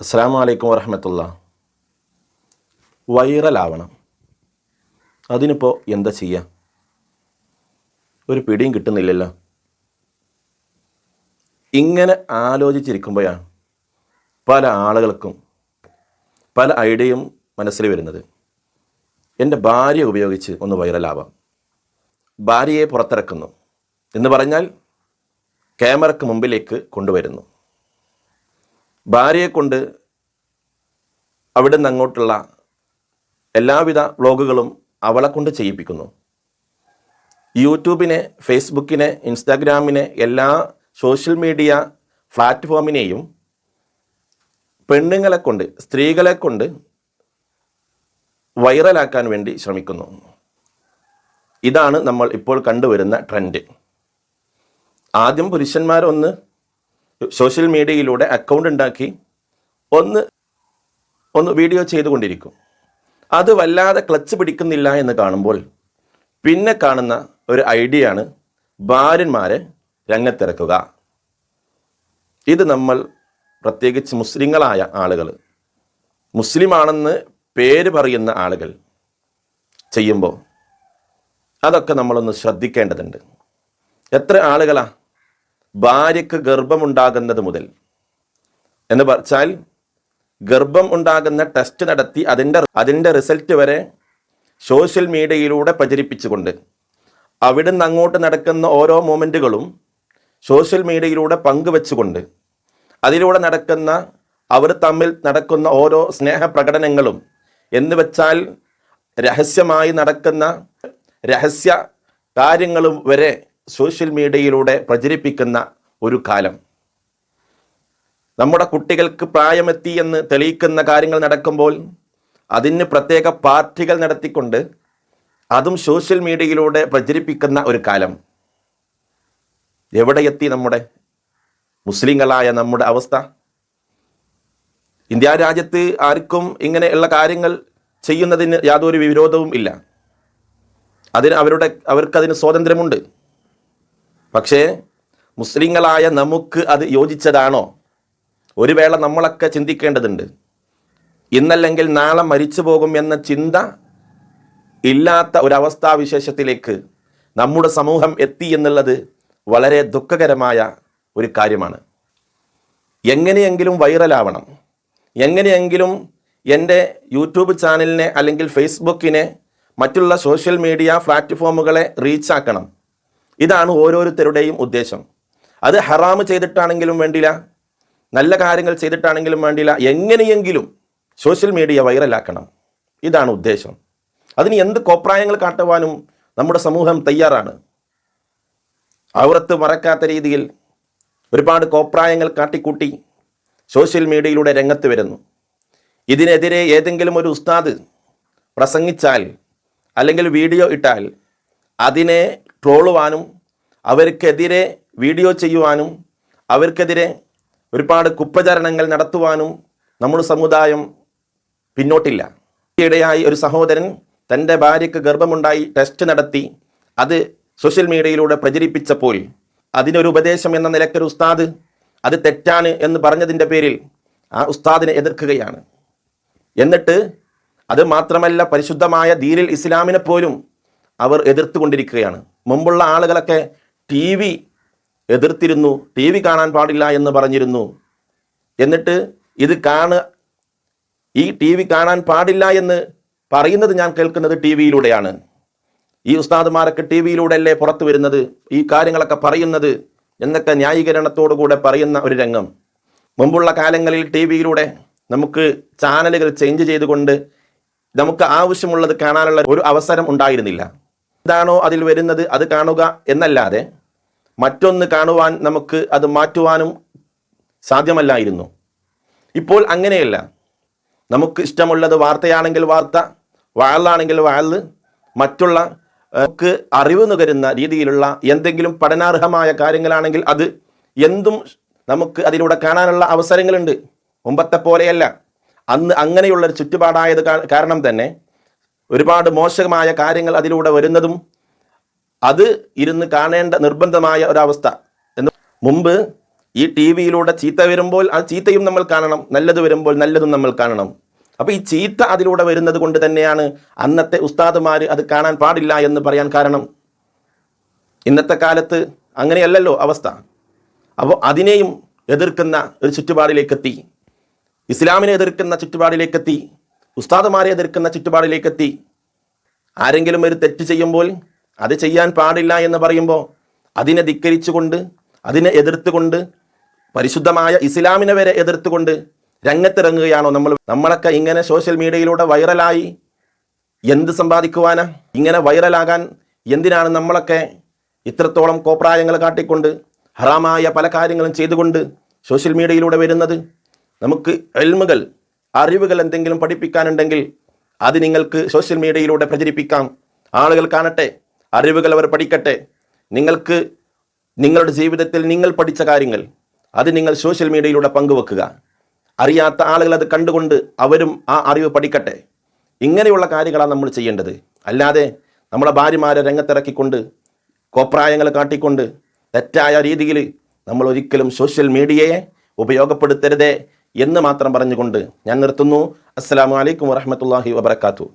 അസ്സാം വലൈക്കും വരഹമത്തുള്ള വൈറലാവണം. അതിനിപ്പോൾ എന്താ ചെയ്യുക ഒരു പിടിയും കിട്ടുന്നില്ലല്ലോ. ഇങ്ങനെ ആലോചിച്ചിരിക്കുമ്പോഴാണ് പല ആളുകൾക്കും പല ഐഡിയയും മനസ്സിൽ വരുന്നത്. എന്റെ ഭാര്യ ഉപയോഗിച്ച് ഒന്ന് വൈറലാവാം. ഭാര്യയെ പുറത്തിറക്കുന്നു എന്ന് പറഞ്ഞാൽ ക്യാമറയ്ക്ക് മുമ്പിലേക്ക് കൊണ്ടുവരുന്നു. ഭാര്യയെ കൊണ്ട് അവിടെ നിന്ന് അങ്ങോട്ടുള്ള എല്ലാവിധ വ്ലോഗുകളും അവളെ കൊണ്ട് ചെയ്യിപ്പിക്കുന്നു. യൂട്യൂബിനെ ഫേസ്ബുക്കിനെ ഇൻസ്റ്റാഗ്രാമിനെ എല്ലാ സോഷ്യൽ മീഡിയ പ്ലാറ്റ്ഫോമിനെയും പെണ്ണുങ്ങളെ കൊണ്ട് സ്ത്രീകളെ കൊണ്ട് വൈറലാക്കാൻ വേണ്ടി ശ്രമിക്കുന്നു. ഇതാണ് നമ്മൾ ഇപ്പോൾ കണ്ടുവരുന്ന ട്രെൻഡ്. ആദ്യം പുരുഷന്മാരൊന്ന് സോഷ്യൽ മീഡിയയിലൂടെ അക്കൗണ്ട് ഉണ്ടാക്കി ഒന്ന് ഒന്ന് വീഡിയോ ചെയ്തുകൊണ്ടിരിക്കും. അത് വല്ലാതെ ക്ലച്ച് പിടിക്കുന്നില്ല എന്ന് കാണുമ്പോൾ പിന്നെ കാണുന്ന ഒരു ഐഡിയ ആണ് ഭാര്യന്മാരെ രംഗത്തിറക്കുക. ഇത് നമ്മൾ പ്രത്യേകിച്ച് മുസ്ലിങ്ങളായ ആളുകൾ മുസ്ലിമാണെന്ന് പേര് പറയുന്ന ആളുകൾ ചെയ്യുമ്പോൾ അതൊക്കെ നമ്മളൊന്ന് ശ്രദ്ധിക്കേണ്ടതുണ്ട്. എത്ര ആളുകളാ ഭാര്യയ്ക്ക് ഗർഭമുണ്ടാകുന്നത് മുതൽ എന്ന് പറഞ്ഞാൽ ഗർഭം ഉണ്ടാകുന്ന ടെസ്റ്റ് നടത്തി അതിന്റെ അതിന്റെ റിസൾട്ട് വരെ സോഷ്യൽ മീഡിയയിലൂടെ പ്രചരിപ്പിച്ചുകൊണ്ട് അവിടുന്ന് അങ്ങോട്ട് നടക്കുന്ന ഓരോ മൊമെന്റുകളും സോഷ്യൽ മീഡിയയിലൂടെ പങ്കുവെച്ചുകൊണ്ട് അതിലൂടെ നടക്കുന്ന അവർ തമ്മിൽ നടക്കുന്ന ഓരോ സ്നേഹപ്രകടനങ്ങളും എന്ന് വെച്ചാൽ രഹസ്യമായി നടക്കുന്ന രഹസ്യ കാര്യങ്ങളും വരെ സോഷ്യൽ മീഡിയയിലൂടെ പ്രചരിപ്പിക്കുന്ന ഒരു കാലം. നമ്മുടെ കുട്ടികൾക്ക് പ്രായമെത്തി എന്ന് തെളിയിക്കുന്ന കാര്യങ്ങൾ നടക്കുമ്പോൾ അതിന് പ്രത്യേക പാർട്ടികൾ നടത്തിക്കൊണ്ട് അതും സോഷ്യൽ മീഡിയയിലൂടെ പ്രചരിപ്പിക്കുന്ന ഒരു കാലം. എവിടെയെത്തി നമ്മുടെ മുസ്ലിങ്ങളായ നമ്മുടെ അവസ്ഥ? ഇന്ത്യ രാജ്യത്ത് ആർക്കും ഇങ്ങനെയുള്ള കാര്യങ്ങൾ ചെയ്യുന്നതിന് യാതൊരു വിരോധവും ഇല്ല. അതിന് അവരുടെ അവർക്കതിന് സ്വാതന്ത്ര്യമുണ്ട്. പക്ഷേ മുസ്ലിങ്ങളായ നമുക്ക് അത് യോജിച്ചതാണോ? ഒരു വേള നമ്മളൊക്കെ ചിന്തിക്കേണ്ടതുണ്ട്. ഇന്നല്ലെങ്കിൽ നാളെ മരിച്ചു പോകും എന്ന ചിന്ത ഇല്ലാത്ത ഒരവസ്ഥാവിശേഷത്തിലേക്ക് നമ്മുടെ സമൂഹം എത്തി എന്നുള്ളത് വളരെ ദുഃഖകരമായ ഒരു കാര്യമാണ്. എങ്ങനെയെങ്കിലും വൈറലാവണം. എങ്ങനെയെങ്കിലും എന്റെ യൂട്യൂബ് ചാനലിനെ അല്ലെങ്കിൽ ഫേസ്ബുക്കിനെ മറ്റുള്ള സോഷ്യൽ മീഡിയ പ്ലാറ്റ്ഫോമുകളെ റീച്ചാക്കണം. ഇതാണ് ഓരോരുത്തരുടെയും ഉദ്ദേശം. അത് ഹറാമ് ചെയ്തിട്ടാണെങ്കിലും വേണ്ടില്ല. നല്ല കാര്യങ്ങൾ ചെയ്തിട്ടാണെങ്കിലും വേണ്ടില്ല. എങ്ങനെയെങ്കിലും സോഷ്യൽ മീഡിയ വൈറലാക്കണം. ഇതാണ് ഉദ്ദേശം. അതിന് എന്ത് കോപ്രായങ്ങൾ കാട്ടുവാനും നമ്മുടെ സമൂഹം തയ്യാറാണ്. ഔറത്ത് മറക്കാത്ത രീതിയിൽ ഒരുപാട് കോപ്രായങ്ങൾ കാട്ടിക്കൂട്ടി സോഷ്യൽ മീഡിയയിലൂടെ രംഗത്ത് വരുന്നു. ഇതിനെതിരെ ഏതെങ്കിലും ഒരു ഉസ്താദ് പ്രസംഗിച്ചാൽ അല്ലെങ്കിൽ വീഡിയോ ഇട്ടാൽ അതിനെ ട്രോളുവാനും അവർക്കെതിരെ വീഡിയോ ചെയ്യുവാനും അവർക്കെതിരെ ഒരുപാട് കുപ്രചരണങ്ങൾ നടത്തുവാനും നമ്മുടെ സമുദായം പിന്നോട്ടില്ല. ഈയിടെയായി ഒരു സഹോദരൻ തന്റെ ഭാര്യയ്ക്ക് ഗർഭമുണ്ടായി ടെസ്റ്റ് നടത്തി അത് സോഷ്യൽ മീഡിയയിലൂടെ പ്രചരിപ്പിച്ചപ്പോൾ അതിനൊരു ഉപദേശം എന്ന നിലയ്ക്കൊരു ഉസ്താദ് അത് തെറ്റാണ് എന്ന് പറഞ്ഞതിന്റെ പേരിൽ ആ ഉസ്താദിനെ എതിർക്കുകയാണ്. എന്നിട്ട് അത് മാത്രമല്ല പരിശുദ്ധമായ ദീനിൽ ഇസ്ലാമിനെ പോലും അവർ എതിർത്തുകൊണ്ടിരിക്കുകയാണ്. മുമ്പുള്ള ആളുകളൊക്കെ ടി വി എതിർത്തിരുന്നു ടി വി കാണാൻ പാടില്ല എന്ന് പറഞ്ഞിരുന്നു. എന്നിട്ട് ഇത് കാണ ഈ ടി വി കാണാൻ പാടില്ല എന്ന് പറയുന്നത് ഞാൻ കേൾക്കുന്നത് ടി വിയിലൂടെയാണ്. ഈ ഉസ്താദുമാരൊക്കെ ടി വിയിലൂടെ അല്ലേ പുറത്തു വരുന്നത്? ഈ കാര്യങ്ങളൊക്കെ പറയുന്നത് എന്നൊക്കെ ന്യായീകരണത്തോടുകൂടെ പറയുന്ന ഒരു രംഗം. മുമ്പുള്ള കാലങ്ങളിൽ ടി വിയിലൂടെ നമുക്ക് ചാനലുകൾ ചേഞ്ച് ചെയ്തുകൊണ്ട് നമുക്ക് ആവശ്യമുള്ളത് കാണാനുള്ള ഒരു അവസരം ഉണ്ടായിരുന്നില്ല. എന്താണോ അതിൽ വരുന്നത്? അത് കാണുക എന്നല്ലാതെ മറ്റൊന്ന് കാണുവാൻ നമുക്ക് അത് മാറ്റുവാനും സാധ്യമല്ലായിരുന്നു. ഇപ്പോൾ അങ്ങനെയല്ല. നമുക്ക് ഇഷ്ടമുള്ളത് വാർത്തയാണെങ്കിൽ വാർത്ത വാഴാണെങ്കിൽ വാഴ് മറ്റുള്ള നമുക്ക് അറിവ് നുകരുന്ന രീതിയിലുള്ള എന്തെങ്കിലും പഠനാർഹമായ കാര്യങ്ങളാണെങ്കിൽ അത് എന്തും നമുക്ക് അതിലൂടെ കാണാനുള്ള അവസരങ്ങളുണ്ട്. മുമ്പത്തെ പോലെയല്ല. അന്ന് അങ്ങനെയുള്ളൊരു ചുറ്റുപാടായത് കാരണം തന്നെ ഒരുപാട് മോശമായ കാര്യങ്ങൾ അതിലൂടെ വരുന്നതും അത് ഇരുന്ന് കാണേണ്ട നിർബന്ധമായ ഒരവസ്ഥ. എന്ന് മുമ്പ് ഈ ടി വിയിലൂടെ ചീത്ത വരുമ്പോൾ ആ ചീത്തയും നമ്മൾ കാണണം നല്ലത് വരുമ്പോൾ നല്ലതും നമ്മൾ കാണണം. അപ്പോൾ ഈ ചീത്ത അതിലൂടെ വരുന്നത് കൊണ്ട് തന്നെയാണ് അന്നത്തെ ഉസ്താദുമാർ അത് കാണാൻ പാടില്ല എന്ന് പറയാൻ കാരണം. ഇന്നത്തെ കാലത്ത് അങ്ങനെയല്ലല്ലോ അവസ്ഥ. അപ്പോൾ അതിനെയും എതിർക്കുന്ന ഒരു ചുറ്റുപാടിലേക്കെത്തി. ഇസ്ലാമിനെ എതിർക്കുന്ന ചുറ്റുപാടിലേക്കെത്തി. ഉസ്താദുമാരെ എതിർക്കുന്ന ചുറ്റുപാടിലേക്കെത്തി. ആരെങ്കിലും ഒരു തെറ്റ് ചെയ്യുമ്പോൾ അത് ചെയ്യാൻ പാടില്ല എന്ന് പറയുമ്പോൾ അതിനെ ധിക്കരിച്ചുകൊണ്ട് അതിനെ എതിർത്തുകൊണ്ട് പരിശുദ്ധമായ ഇസ്ലാമിനെ വരെ എതിർത്തുകൊണ്ട് രംഗത്തിറങ്ങുകയാണോ നമ്മൾ? നമ്മളൊക്കെ ഇങ്ങനെ സോഷ്യൽ മീഡിയയിലൂടെ വൈറലായി എന്ത് സമ്പാദിക്കുവാനാ? ഇങ്ങനെ വൈറലാകാൻ എന്തിനാണ് നമ്മളൊക്കെ ഇത്രത്തോളം കോപ്രായങ്ങൾ കാട്ടിക്കൊണ്ട് ഹറാമായ പല കാര്യങ്ങളും ചെയ്തുകൊണ്ട് സോഷ്യൽ മീഡിയയിലൂടെ വരുന്നത്? നമുക്ക് എൽമുകൾ അറിവുകൾ എന്തെങ്കിലും പഠിപ്പിക്കാനുണ്ടെങ്കിൽ അത് നിങ്ങൾക്ക് സോഷ്യൽ മീഡിയയിലൂടെ പ്രചരിപ്പിക്കാം. ആളുകൾ കാണട്ടെ അറിവുകൾ അവർ പഠിക്കട്ടെ. നിങ്ങൾക്ക് നിങ്ങളുടെ ജീവിതത്തിൽ നിങ്ങൾ പഠിച്ച കാര്യങ്ങൾ അത് നിങ്ങൾ സോഷ്യൽ മീഡിയയിലൂടെ പങ്കുവെക്കുക. അറിയാത്ത ആളുകൾ അത് കണ്ടുകൊണ്ട് അവരും ആ അറിവ് പഠിക്കട്ടെ. ഇങ്ങനെയുള്ള കാര്യങ്ങളാണ് നമ്മൾ ചെയ്യേണ്ടത്. അല്ലാതെ നമ്മളെ ഭാര്യമാരെ രംഗത്തിറക്കിക്കൊണ്ട് കോപ്രായങ്ങൾ കാട്ടിക്കൊണ്ട് തെറ്റായ രീതിയിൽ നമ്മൾ ഒരിക്കലും സോഷ്യൽ മീഡിയയെ ഉപയോഗപ്പെടുത്തരുതേ എന്ന് മാത്രം പറഞ്ഞുകൊണ്ട് ഞാൻ നിർത്തുന്നു. അസ്സാം വലൈക്കും വറഹമത്തല്ലാഹി വബർക്കാത്തു